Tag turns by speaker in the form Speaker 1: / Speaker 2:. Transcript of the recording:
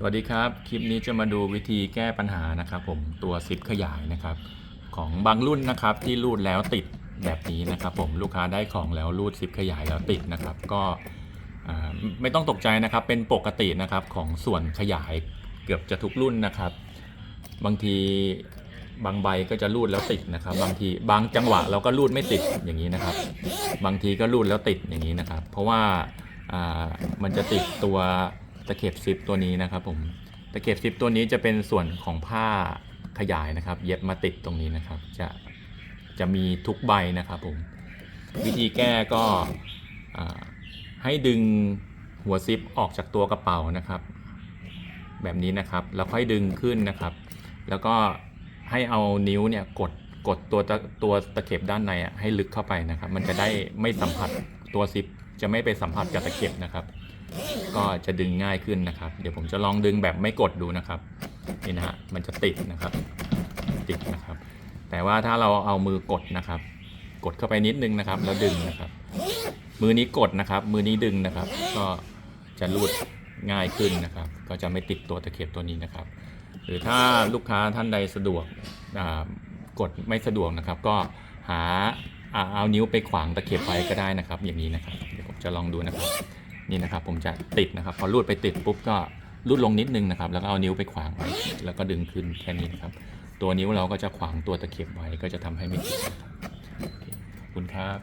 Speaker 1: สวัสดีครับ คลิปนี้จะมาดูวิธีแก้ปัญหานะครับผมตัวซิปขยายนะครับ ของบางรุ่นนะครับที่รูดแล้วติดแบบนี้นะครับ ผมลูกค้าได้ของแล้วรูดซิปขยายแล้วติดนะครับ ก็ไม่ต้องตกใจนะครับ เป็นปกตินะครับของส่วนขยายเกือบจะทุกรุ่นนะครับ บางทีบางใบก็จะรูดแล้วติดนะครับ บางทีบางจังหวะเราก็รูดไม่ติดอย่างนี้นะครับ บางทีก็รูดแล้วติดอย่างนี้นะครับ เพราะว่ามันจะติดตัว ตะเข็บซิปตัวนี้นะครับผมตะเข็บซิปตัวนี้จะเป็นส่วนของผ้าขยายนะครับ เย็บมาติดตรงนี้นะครับ จะจะมีทุกใบนะครับผมวิธีแก้ก็ให้ดึงหัวซิปออกจากตัวกระเป๋านะครับ แบบนี้นะครับแล้วค่อยดึงขึ้นนะครับ แล้วก็ให้เอานิ้วเนี่ยกดกดตัวตัวตะเข็บด้านในอะให้ลึกเข้าไปนะครับ มันจะได้ไม่สัมผัสตัวซิป จะไม่ไปสัมผัสกับตะเข็บนะครับ ก็จะดึงง่ายขึ้นนะครับ เดี๋ยวผมจะลองดึงแบบไม่กดดูนะครับนี่นะฮะมันจะติดนะครับ ติดนะครับ แต่ว่าถ้าเราเอามือกดนะครับ กดเข้าไปนิดนึงนะครับ แล้วดึงนะครับ มือนี้กดนะครับ มือนี้ดึงนะครับ ก็จะรูดง่ายขึ้นนะครับ ก็จะไม่ติดตัวตะเข็บตัวนี้นะครับ หรือถ้าลูกค้าท่านใดสะดวกอ่ากดไม่สะดวกนะครับ ก็หาอ่าเอานิ้วไปขวางตะเข็บไว้ก็ได้นะครับ อย่างนี้นะครับ จะลองดูนะครับนี่นะครับผมจะติดนะครับ พอรูดไปติดปุ๊บก็รูดลงนิดนึงนะครับ แล้วก็เอานิ้วไปขวางไว้แล้วก็ดึงขึ้นแค่นี้นะครับ ตัวนิ้วเราก็จะขวางตัวตะเข็บไว้ก็จะทำให้ไม่ติดครับขอบคุณครับ